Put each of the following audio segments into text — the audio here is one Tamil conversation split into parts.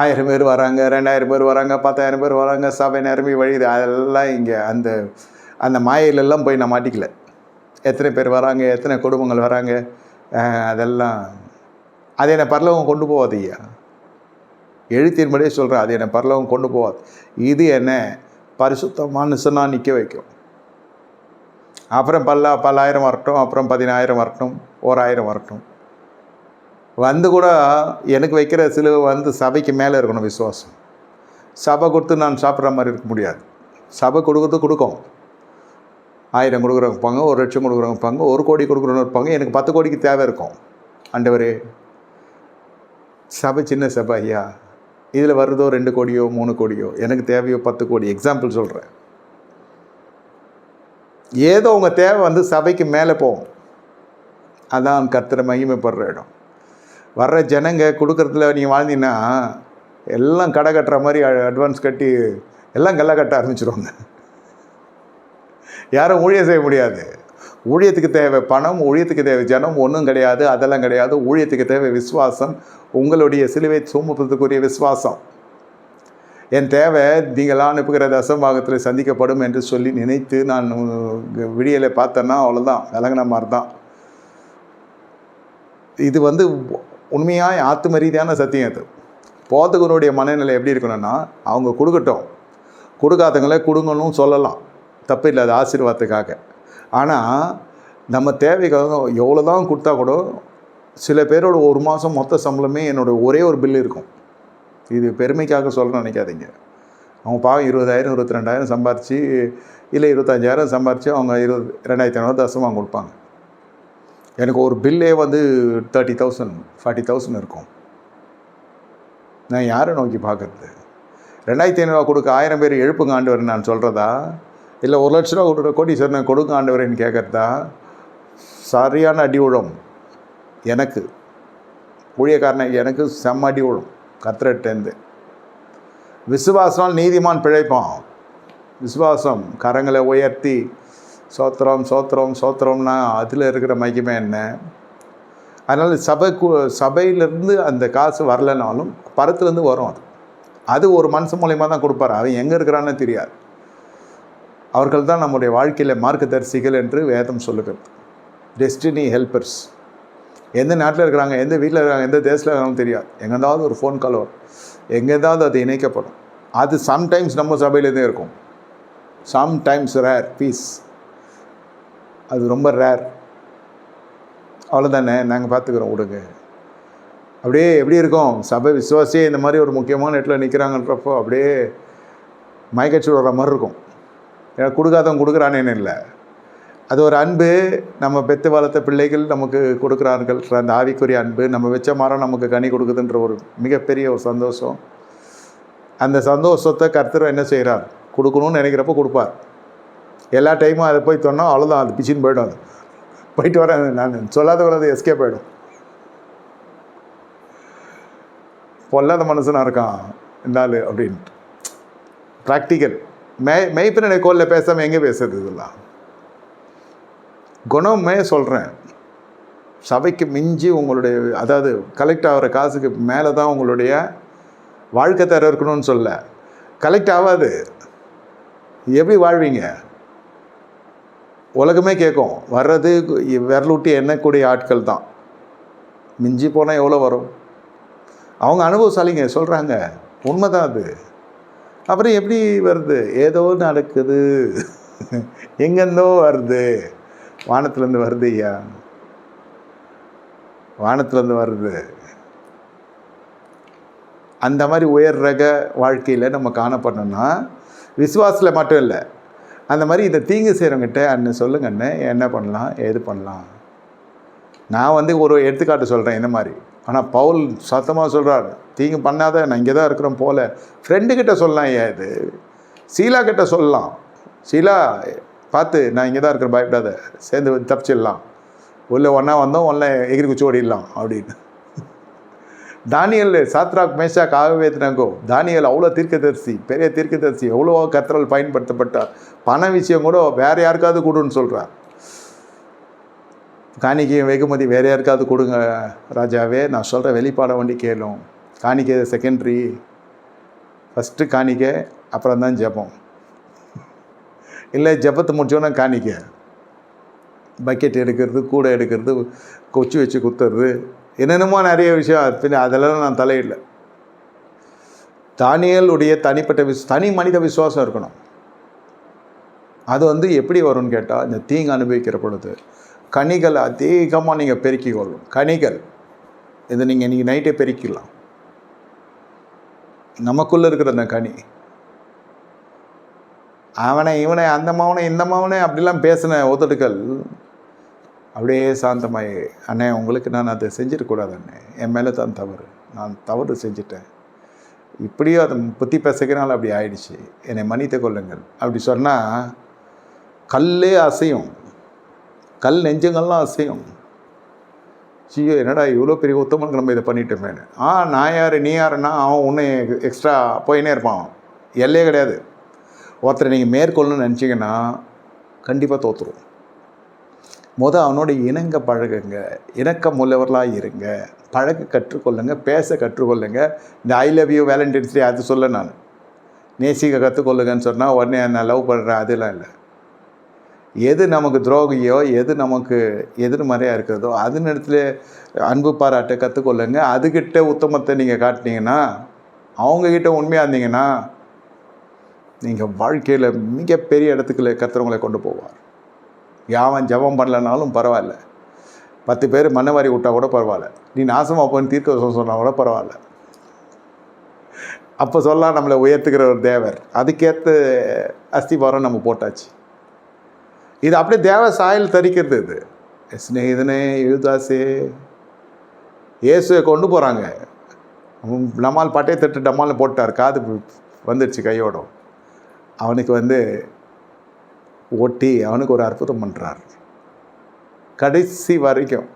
ஆயிரம் பேர் வராங்க ரெண்டாயிரம் பேர் வராங்க பத்தாயிரம் பேர் வராங்க சபை நிரம்பி வழியுது. அதெல்லாம் இங்கே அந்த அந்த மாயிலெல்லாம் போய் நான் மாட்டிக்கல. எத்தனை பேர் வராங்க எத்தனை குடும்பங்கள் வராங்க அதெல்லாம் அது என்னை பரலவம் கொண்டு போகாது ஐயா. எழுத்தின்படியே சொல்கிறேன் அது என்னை பரலவம் கொண்டு போகாது. இது என்ன? பரிசுத்த மனுஷனாக நிற்க வைக்கும். அப்புறம் பல்ல பல்லாயிரம் வரட்டும் அப்புறம் பதினாயிரம் வரட்டும் ஓராயிரம் வரட்டும். வந்து கூட எனக்கு வைக்கிற சிலுவை வந்து சபைக்கு மேலே இருக்கணும் விசுவாசம். சபை கொடுத்து நான் சாப்பிட்ற மாதிரி இருக்க முடியாது. சபை கொடுக்குறது கொடுக்கும். ஆயிரம் கொடுக்குறவங்க இருப்பாங்க ஒரு லட்சம் கொடுக்குறவங்க இருப்பாங்க ஒரு கோடி கொடுக்குறவங்க இருப்பாங்க எனக்கு பத்து கோடிக்கு தேவை இருக்கும். ஆண்டவரே சபை சின்ன சபை ஐயா. இதில் வருதோ ரெண்டு கோடியோ மூணு கோடியோ? எனக்கு தேவையோ பத்து கோடி? எக்ஸாம்பிள் சொல்கிறேன் ஏதோ உங்கள் தேவை வந்து சபைக்கு மேலே போகும். அதான் கர்த்தரை மகிமைப்படுற இடம். வர்ற ஜனங்க கொடுக்குறதுல நீ வாழ்ந்தீங்கன்னா எல்லாம் கடை கட்டுற மாதிரி அட்வான்ஸ் கட்டி எல்லாம் கல்லை கட்ட ஆரம்பிச்சிருவாங்க. யாரும் ஊழியம் செய்ய முடியாது. ஊழியத்துக்கு தேவை பணம் ஊழியத்துக்கு தேவை ஜனம் ஒன்றும் கிடையாது அதெல்லாம் கிடையாது. ஊழியத்துக்கு தேவை விசுவாசம். உங்களுடைய சிலுவை சுமப்பதற்குரிய விசுவாசம். என் தேவை நீங்கள் அனுப்புகிற தசம்பாகத்தில் சந்திக்கப்படும் என்று சொல்லி நினைத்து நான் விடியலை பார்த்தேன்னா அவ்வளோதான் விலகின மாதிரி தான் இது வந்து உண்மையாக ஆத்தும ரீதியான சத்தியம் அது. போதகனுடைய மனநிலை எப்படி இருக்கணும்னா அவங்க கொடுக்கட்டும். கொடுக்காதவங்களே கொடுங்கன்னு சொல்லலாம். தப்பு இல்லை அது ஆசீர்வாதத்துக்காக. ஆனால் நம்ம தேவைக்காக எவ்வளோ தான் கொடுத்தா கூட சில பேரோட ஒரு மாதம் மொத்த சம்பளமே என்னோட ஒரே ஒரு பில்லு இருக்கும். இது பெருமைக்காக சொல்ல நினைக்காதீங்க. அவங்க பாவம் இருபதாயிரம் இருபத்தி ரெண்டாயிரம் சம்பாரித்து இல்லை இருபத்தஞ்சாயிரம் சம்பாரித்து அவங்க இருபது ரெண்டாயிரத்தி ஐநூறு தசமாக கொடுப்பாங்க. எனக்கு ஒரு பில்லே வந்து தேர்ட்டி தௌசண்ட் ஃபார்ட்டி தௌசண்ட் இருக்கும். நான் யாரை நோக்கி பார்க்குறது? ரெண்டாயிரத்தி ஐநூறுரூவா கொடுக்க ஆயிரம் பேர் எழுப்புங்க ஆண்டவர் நான் சொல்கிறதா இல்லை ஒரு லட்ச ரூபா கொடுக்குற கோடீஸ்வரனை கொடுங்க ஆண்டவரேன்னு கேட்குறதா சரியான அடி உழம். எனக்கு. ஊழியக்காரனை எனக்கு செம்ம அடி விழும் கத்திரட்டேந்து விசுவாசம் நீதிமான் பிழைப்பான். விசுவாசம் கரங்களை உயர்த்தி சோத்திரம் சோத்திரம் சோத்திரம்னா அதில் இருக்கிற மையமே என்ன? அதனால் சபை சபையிலேருந்து அந்த காசு வரலைனாலும் பரத்துலேருந்து வரும் அது. அது ஒரு மனசு மூலயமா தான் கொடுப்பாரு. அவன் எங்கே இருக்கிறான்னு தெரியாது. அவர்கள் தான் நம்முடைய வாழ்க்கையில் மார்க்கதரிசிகள் என்று வேதம் சொல்லுகிறது. டெஸ்டினி ஹெல்ப்பர்ஸ் எந்த நாட்டில் இருக்கிறாங்க எந்த வீட்டில் இருக்காங்க எந்த தேசத்தில் இருக்காங்கன்னு தெரியாது. எங்கேருந்தாவது ஒரு ஃபோன் கால் வரும். எங்கேருந்தாவது அது இணைக்கப்படும். அது சம்டைம்ஸ் நம்ம சபையிலேருந்தே இருக்கும். சம்டைம்ஸ் ரேர் பீஸ் அது ரொம்ப ரேர் அவ்வளோதானே நாங்கள் பார்த்துக்குறோம் விடுங்க அப்படியே எப்படி இருக்கும்? சபை விசுவாசியே இந்த மாதிரி ஒரு முக்கியமான இடத்துல நிற்கிறாங்கன்றப்போ அப்படியே மயக்கச்சூடு வர்ற மாதிரி இருக்கும். ஏன்னா கொடுக்காதவன் கொடுக்குறானேன்னு இல்லை. அது ஒரு அன்பு. நம்ம பெத்து வளர்த்த பிள்ளைகள் நமக்கு கொடுக்குறார்கள். அந்த ஆவிக்குரிய அன்பு. நம்ம வச்ச மரம் நமக்கு கனி கொடுக்குதுன்ற ஒரு மிகப்பெரிய ஒரு சந்தோஷம். அந்த சந்தோஷத்தை கர்த்தர் என்ன செய்கிறார் கொடுக்கணும்னு நினைக்கிறப்போ கொடுப்பார். எல்லா டைமும் அதை போய் சொன்னால் அவ்வளோதான் அது பிச்சின்னு போயிடும் அது. போயிட்டு வரேன் நான் சொல்லாத வராது எஸ்கேப் ஆகிடும் பொல்லாத மனுஷனாக இருக்கான் இந்த அப்படின்ட்டு. ப்ராக்டிக்கல் மே மெய்ப்பினுடைய கோலில் பேசாமல் எங்கே பேசுறது இதெல்லாம்? குணமே சொல்கிறேன் சபைக்கு மிஞ்சி உங்களுடைய அதாவது கலெக்ட் ஆகிற காசுக்கு மேலே தான் உங்களுடைய வாழ்க்கை தர இருக்கணும்னு சொல்ல. கலெக்ட் ஆகாது. எப்படி வாழ்வீங்க? உலகமே கேட்கும். வர்றது விரலூட்டி எண்ணக்கூடிய ஆட்கள் தான். மிஞ்சி போனால் எவ்வளோ வரும்? அவங்க அனுபவசாலிங்க சொல்கிறாங்க உண்மை தான் அது. அப்புறம் எப்படி வருது? ஏதோ நடக்குது. எங்கேருந்தோ வருது. வானத்துலேருந்து வருது ஐயா. வானத்துலேருந்து வருது. அந்த மாதிரி உயர் ரக வாழ்க்கையில் நம்ம காணப்படணும்னா விசுவாசத்தில் மட்டும் இல்லை அந்த மாதிரி இந்த தீங்கு செய்கிறவங்கிட்ட அண்ணன் சொல்லுங்க அண்ணன் என்ன பண்ணலாம் ஏது பண்ணலாம்? நான் வந்து ஒரு எடுத்துக்காட்டு சொல்கிறேன் இந்த மாதிரி. ஆனால் பவுல் சத்தமாக சொல்கிறார் தீங்கு பண்ணாத நான் இங்கே தான் இருக்கிறோம் போல. ஃப்ரெண்டுக்கிட்ட சொல்லலாம் ஏன் இது? சீலா கிட்ட சொல்லலாம். சீலா பார்த்து நான் இங்கே தான் இருக்கிறேன் பயப்படாத. சேர்ந்து தப்பிச்சிடலாம். உள்ளே ஒன்றா வந்தோம் ஒன்றா எகிரி குச்சி ஓடிடலாம் அப்படின்னு. Daniel Shadrach Meshach Abednego Daniel அவ்வளோ தீர்க்கதரிசி பெரிய தீர்க்கதரிசி எவ்வளோ கத்தரால் பயன்படுத்தப்பட்டார். பண விஷயம் கூட வேறு யாருக்காவது கொடுன்னு சொல்கிறார் காணிக்கையும் வெகுமதி வேறு யாருக்காவது கொடுங்க ராஜாவே நான் சொல்கிற வெளிப்பாட வண்டி கேளும். காணிக்கை செகண்டரி ஃபஸ்ட்டு காணிக்கை அப்புறம் தான் ஜெபம். இல்லை ஜெபத்தை முடிச்சோன்னா காணிக்க. பக்கெட் எடுக்கிறது கூடை எடுக்கிறது கொச்சி வச்சு குத்துறது என்னென்னமோ நிறைய விஷயம். பின்ன அதெல்லாம் நான் தலையிடல. தானியலுடைய தனிப்பட்ட விஸ் தனி மனித விசுவாசம் இருக்கணும். அது வந்து எப்படி வரும்னு கேட்டால் இந்த தீங்கு அனுபவிக்கிற பொழுது கனிகள் அதிகமாக நீங்கள் பெருக்கி கொள்ளும். கனிகள். இதை நீங்கள் இன்றைக்கி நைட்டே பெருக்கிடலாம். நமக்குள்ளே இருக்கிற அந்த கனி. அவனை இவனை அந்த மவனை இந்த மவனை அப்படிலாம் பேசின உதடுகள் அப்படியே சாந்தமாய் அண்ணே உங்களுக்கு நான் அதை செஞ்சிடக்கூடாது அண்ணே. என் மேலே தான் தவறு. நான் தவறு செஞ்சிட்டேன். இப்படியோ அதை புத்தி பேசுகிறனால அப்படி ஆயிடுச்சு. என்னை மன்னித்து கொள்ளுங்கள். அப்படி சொன்னால் கல்லே அசையும். கல் நெஞ்சங்கள்லாம் அசையும். ஐயோ என்னடா இவ்வளோ பெரிய உத்தமனுக்கு நம்ம இதை பண்ணிட்டோமேனு ஆ நான் யார்? நீ யாருன்னா? அவன் உன்னை எக்ஸ்ட்ரா போயினே இருப்பான். எல்லையே கிடையாது. ஒருத்தரை நீங்கள் மேற்கொள்ளணும்னு நினச்சிங்கன்னா கண்டிப்பாக தோற்றுருவோம் முத அவனோட இணங்க பழகுங்க. இணக்கம் உள்ளவர்களாக இருங்க. பழக கற்றுக்கொள்ளுங்க. பேச கற்றுக்கொள்ளுங்க. இந்த I love you Valentine's day அது சொல்ல நான். நேசிக்க கற்றுக்கொள்ளுங்கன்னு சொன்னால் உடனே நான் லவ் பண்ணுறேன் அதெல்லாம் இல்லை. எது நமக்கு துரோகியோ எது நமக்கு எதிர்மறையாக இருக்கிறதோ அது நேரத்தில் அன்பு பாராட்ட கற்றுக்கொள்ளுங்க அதுக்கிட்ட உத்தமத்தை நீங்கள் காட்டினீங்கன்னா அவங்கக்கிட்ட உண்மையாக இருந்தீங்கன்னா நீங்கள் வாழ்க்கையில் மிகப்பெரிய இடத்துக்குள்ள கத்துறவங்களை கொண்டு போவார். யாவன் ஜெபம் பண்ணலனாலும் பரவாயில்ல. பத்து பேர் மண்ணவாரி விட்டால் கூட பரவாயில்ல. நீ நாசமாக போன்னு தீர்க்க சொன்னால் கூட பரவாயில்ல. அப்போ சொல்லலாம் நம்மளை உயர்த்துக்கிற ஒரு தேவர். அதுக்கேற்ற அஸ்திபாரம் நம்ம போட்டாச்சு. இது அப்படியே தேவ சாயல் தரிக்கிறது இது. ஸ்நேகிதனே யுதாசே இயேசுவை கொண்டு போகிறாங்க நம்மால் பட்டையை தட்டு டம்மால் போட்டார். காது வந்துடுச்சு கையோடும். அவனுக்கு வந்து ஓட்டி அவனுக்கு ஒரு அற்புதம் பண்ணுறார் கடைசி வரைக்கும்.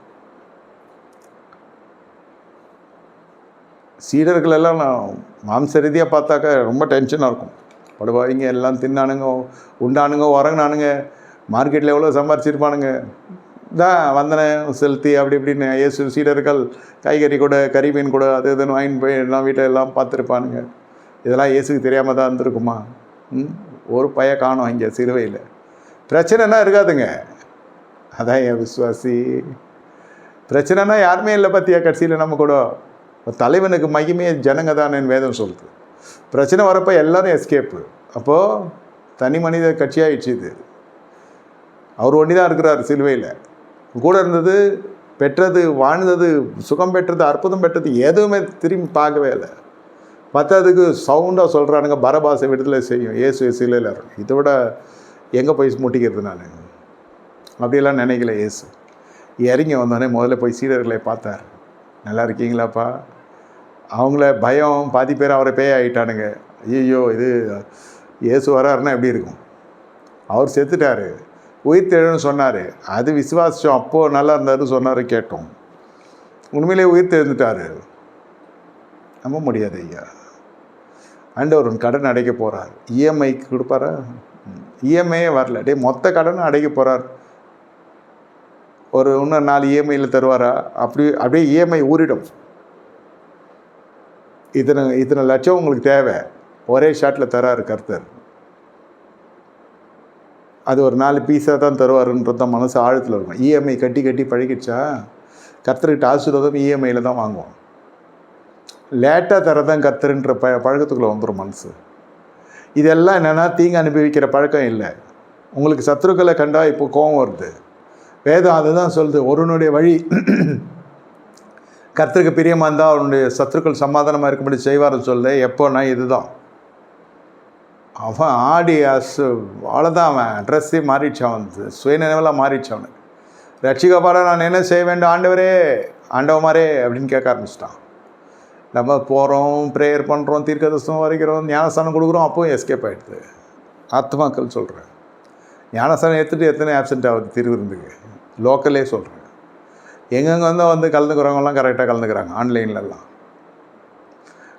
சீடர்கள் எல்லாம் நான் மாம்ச ரீதியாக பார்த்தாக்க ரொம்ப டென்ஷனாக இருக்கும். படுவாங்க எல்லாம் தின்னானுங்க உண்டானுங்க உறங்கினானுங்க. மார்க்கெட்டில் எவ்வளோ சம்பாரிச்சிருப்பானுங்க. தான் வந்தனை செலுத்தி அப்படி இப்படின்னு இயேசு சீடர்கள் காய்கறி கூட கறி மீன் கூட அது இதுன்னு வாங்கிட்டு போய் எல்லாம் வீட்டில் எல்லாம் பார்த்துருப்பானுங்க. இதெல்லாம் இயேசுக்கு தெரியாமல் தான் இருந்திருக்குமா? ம்? ஒரு பைய காணும் இங்கே சிறுவையில் பிரச்சனைனா இருக்காதுங்க. அதான் என் விசுவாசி. பிரச்சனைனா யாருமே இல்லை பார்த்தியா கட்சியில் நம்ம கூட. தலைவனுக்கு மகிமையே ஜனங்க தானேன்னு வேதம் சொல்லுது. பிரச்சனை வரப்போ எல்லாரும் எஸ்கேப்பு அப்போது தனி மனித கட்சியாகிடுச்சு இது. அவர் ஒண்டி தான் இருக்கிறார் சிலுவையில். கூட இருந்தது பெற்றது வாழ்ந்தது சுகம் பெற்றது அற்புதம் பெற்றது எதுவுமே திரும்பி பார்க்கவே இல்லை. பத்தாவதுக்கு சவுண்டாக சொல்கிறானுங்க பரபாசை விடுதலை செய்யும். இயேசு சிலையில் இதை விட எங்கே போய் முட்டிக்கிறது நான்? அப்படியெல்லாம் நினைக்கல ஏசு இறங்கி வந்தோடனே முதல்ல போய் சீடர்களை பார்த்தார். நல்லா இருக்கீங்களாப்பா? அவங்கள பயம் பாதி பேர் அவரை பேய் ஆகிட்டானுங்க ஐயோ இது இயேசு வராருன்னா எப்படி இருக்கும்? அவர் செத்துட்டாரு. உயிர் தெழுன்னு சொன்னார். அது விசுவாசிச்சோம். அப்போது நல்லா இருந்தாருன்னு சொன்னார் கேட்டோம். உண்மையிலே உயிர் தெழுந்துட்டாரு நம்ப முடியாது ஐயா. ஆண்டவர் உன் கடன் அடைக்க போகிறார் இஎம்ஐக்கு கொடுப்பாரா? இஎம்ஐயே வரல. டே மொத்த கடனும் அடைக்க போகிறார் ஒரு இன்னும் நாலு இஎம்ஐயில் தருவாரா? அப்படி அப்படியே இஎம்ஐ ஊறிடும். இத்தனை இத்தனை லட்சம் உங்களுக்கு தேவை. ஒரே ஷாட்டில் தராரு கர்த்தர். அது ஒரு நாலு பீஸாக தான் தருவாருன்றது தான் மனசு ஆழத்தில் இருக்கும். இஎம்ஐ கட்டி கட்டி பழகிடுச்சா? கர்த்தர்கிட்ட ஆசீர்வாதம் இஎம்ஐயில் தான் வாங்குவோம். லேட்டாக தரதான் கர்த்தருன்ற ப பழக்கத்துக்குள்ளே வந்துடும் மனசு. இதெல்லாம் என்னென்னா தீங்கு அனுபவிக்கிற பழக்கம் இல்லை. உங்களுக்கு சத்ருக்களை கண்டா இப்போ கோபம் வருது. வேதம் அதுதான் சொல்லுது. ஒருவனுடைய வழி கர்த்தருக்கு பிரியமாக இருந்தால் அவனுடைய சத்துருக்கள் சமாதானமாக இருக்கும்படி செய்வார்னு சொல்லுது. எப்போனா இதுதான். அவன் ஆடி அசு அவ்வளோதான் அவன். ட்ரெஸ்ஸே மாறிடுச்சு அவன் சுயநினைவெல்லாம் மாறிடுச்சு அவனுக்கு. ரட்சிக்கப்பாட நான் என்ன செய்ய வேண்டும்? ஆண்டவரே ஆண்டவமாரே அப்படின்னு கேட்க ஆரம்பிச்சிட்டான். நம்ம போகிறோம் ப்ரேயர் பண்ணுறோம் தீர்க்கதர்சனம் வரைக்கிறோம் ஞானஸ்தானம் கொடுக்குறோம் அப்போவும் எஸ்கேப் ஆகிடுது ஆத்மாக்கள் சொல்கிறேன் ஞானஸ்தானம் எடுத்துகிட்டு எத்தனை ஆப்சென்ட் ஆகுது திருவிருந்துக்கு? லோக்கலே சொல்கிறேன் எங்கெங்கே வந்து வந்து கலந்துக்கிறவங்கலாம் கரெக்டாக கலந்துக்கிறாங்க ஆன்லைன்லலாம்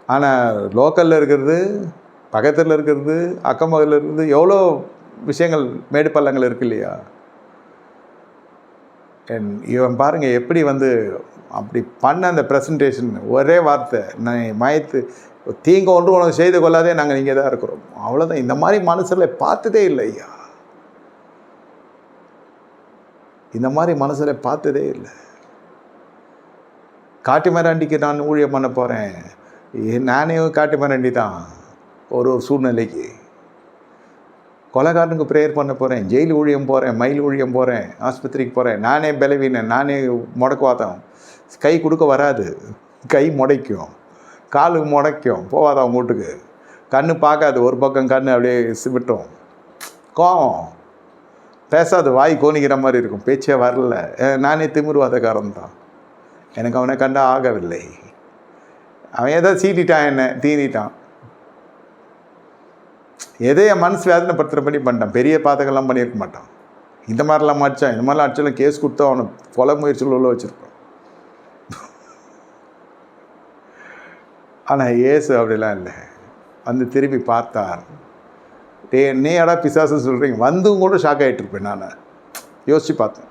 ஆனால் லோக்கலில் இருக்கிறது பக்கத்தில் இருக்கிறது அக்கம் பக்கத்தில் இருக்கிறது எவ்வளோ விஷயங்கள் மேடு பள்ளங்கள் இருக்கு இல்லையா? என் இவன் பாருங்கள் எப்படி வந்து அப்படி பண்ண அந்த ப்ரெசன்டேஷன் ஒரே வார்த்தை நான் மயத்து தீங்க ஒன்று உனக்கு செய்து கொள்ளாதே நாங்கள் இங்கே தான் இருக்கிறோம். அவ்வளோதான் இந்த மாதிரி மனசில் பார்த்ததே இல்லை ஐயா. இந்த மாதிரி மனசில் பார்த்ததே இல்லை. காட்டு மராண்டிக்கு நான் ஊழியம் பண்ண போகிறேன் நானே காட்டு மராண்டி தான் ஒரு ஒரு சூழ்நிலைக்கு. கொலகாரனுக்கு ப்ரேயர் பண்ண போகிறேன் ஜெயில் ஊழியம் போகிறேன் மயில் ஊழியம் போகிறேன் ஆஸ்பத்திரிக்கு போகிறேன் நானே பலவீனன் நானே முடக்குவாதம். கை கொடுக்க வராது. கை முடைக்கும். காலு முடைக்கும். போகாத அவங்க வீட்டுக்கு? கண்ணு பார்க்காது. ஒரு பக்கம் கண் அப்படியே சிமிட்டும் கோவம். பேசாது. வாய் கோணிக்கிற மாதிரி இருக்கும். பேச்சே வரல. நானே திமிர்வாதக்காரன் தான். எனக்கு அவனை கண்டா ஆகவில்லை. அவன் ஏதோ சீட்டிட்டான் என்ன. தீனிட்டான் எதை என் மனசு பண்ணி பண்ணிட்டான். பெரிய பாதகெல்லாம் பண்ணியிருக்க மாட்டான். இந்த மாதிரிலாம் அடிச்சான் இந்த மாதிரிலாம் அடிச்சாலும் கேஸ் கொடுத்து அவனை கொலை முயற்சியில் உள்ள வச்சுருப்பான். ஆனால் ஏசு அப்படிலாம் இல்லை. வந்து திரும்பி பார்த்தார். டே என்னையாடா பிசாசுன்னு சொல்கிறீங்க வந்தும் கூட ஷாக் ஆகிட்டு இருப்பேன் நான். யோசித்து பார்த்தேன்.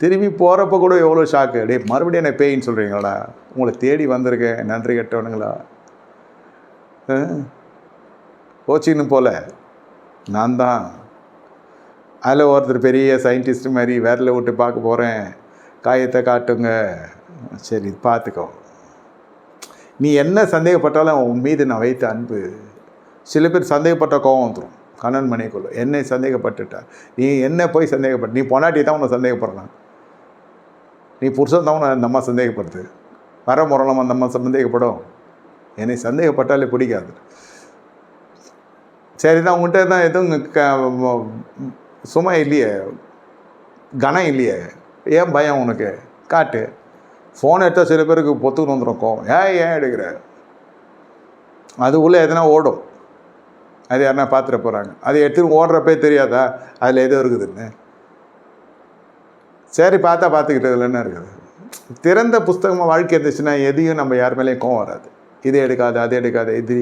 திரும்பி போகிறப்ப கூட எவ்வளோ ஷாக்கு டே மறுபடியும் என்ன பேயின்னு சொல்கிறீங்களா உங்களை தேடி வந்திருக்கேன். நன்றி கெட்டவனுங்களா? கோச்சின்னு போல. நான் தான். அதில் ஒருத்தர் பெரிய சயின்டிஸ்ட் மாதிரி வேரில் விட்டு பார்க்க போகிறேன் காயத்தை காட்டுங்க. சரி பார்த்துக்கோ. நீ என்ன சந்தேகப்பட்டாலும் உன் மீது நான் வைத்த அன்பு. சில பேர் சந்தேகப்பட்ட கோவம் வந்துடும் கண்ணன் மணிக்குள்ள என்னை சந்தேகப்பட்டுட்ட. நீ என்ன போய் சந்தேகப்பட்ட நீ பொண்டாட்டி தான் உன்னை சந்தேகப்படுறான். நீ புருஷன் தான் உன்னை அந்த அம்மா சந்தேகப்படுது. வர முறையில் அந்த அம்மா சந்தேகப்படும். என்னை சந்தேகப்பட்டாலே பிடிக்காது. சரி தான் உங்கள்கிட்ட தான் எதுவும் க சும சுமை இல்லையே. கனம் இல்லையே. ஏன் பயம் உனக்கு? காட்டு. ஃபோன் எடுத்தால் சில பேருக்கு பொத்துக்கு வந்துடும் கோவம். ஏன் ஏன் எடுக்கிற? அது உள்ளே எதனா ஓடும். அது யாருனா பார்த்துட்டு போகிறாங்க அது எடுத்து ஓடுறப்பே தெரியாதா? அதில் எது இருக்குதுன்னு. சரி பார்த்தா பார்த்துக்கிட்டதுல என்ன இருக்குது? திறந்த புஸ்தகமாக வாழ்க்கை இருந்துச்சுன்னா எதையும் நம்ம யார் மேலேயும் கோவம் வராது. இது எடுக்காது அது எடுக்காது இது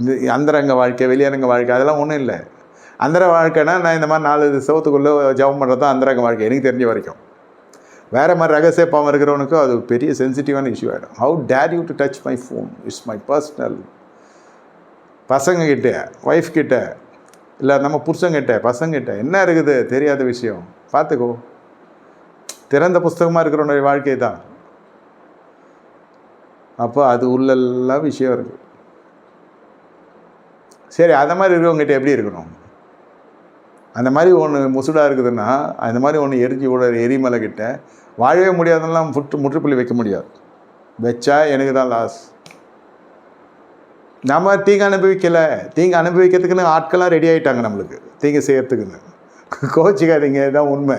இது அந்தரங்க வாழ்க்கை வெளியரங்க வாழ்க்கை அதெல்லாம் ஒன்றும் இல்லை. அந்தர வாழ்க்கைனா நான் இந்த மாதிரி நாலு சவத்துக்குள்ளே ஜெபம் பண்ணுறது தான் அந்தரங்க வாழ்க்கை எனக்கு தெரிஞ்ச வரைக்கும். வேறு மாதிரி ரகசிய பாவம் இருக்கிறவனுக்கு அது பெரிய சென்சிட்டிவான இஷ்யூ ஆகிடும் how dare you to touch my phone it's my personal பசங்கக்கிட்ட wife கிட்ட இல்லை நம்ம புருஷங்கிட்ட பசங்கிட்ட என்ன இருக்குது? தெரியாத விஷயம். பார்த்துக்கோ திறந்த புஸ்தகமாக இருக்கிறவனுடைய வாழ்க்கை தான். அப்போ அது உள்ளெல்லாம் விஷயம் இருக்குது சரி அந்த மாதிரி இருக்கிறவங்ககிட்ட எப்படி இருக்கணும்? அந்த மாதிரி ஒன்று முசுடாக இருக்குதுன்னா அந்த மாதிரி ஒன்று எரிஞ்சு விட எரிமலை கிட்ட வாழவே முடியாதெல்லாம் முற்று முற்றுப்புள்ளி வைக்க முடியாது. வச்சா எனக்கு தான் லாஸ் நம்ம தீங்கு அனுபவிக்கலை. தீங்கு அனுபவிக்கிறதுக்குன்னு ஆட்கள்லாம் ரெடி ஆகிட்டாங்க நம்மளுக்கு. தீங்கு செய்கிறதுக்குன்னு கோச்சிக்காதீங்க இதுதான் உண்மை.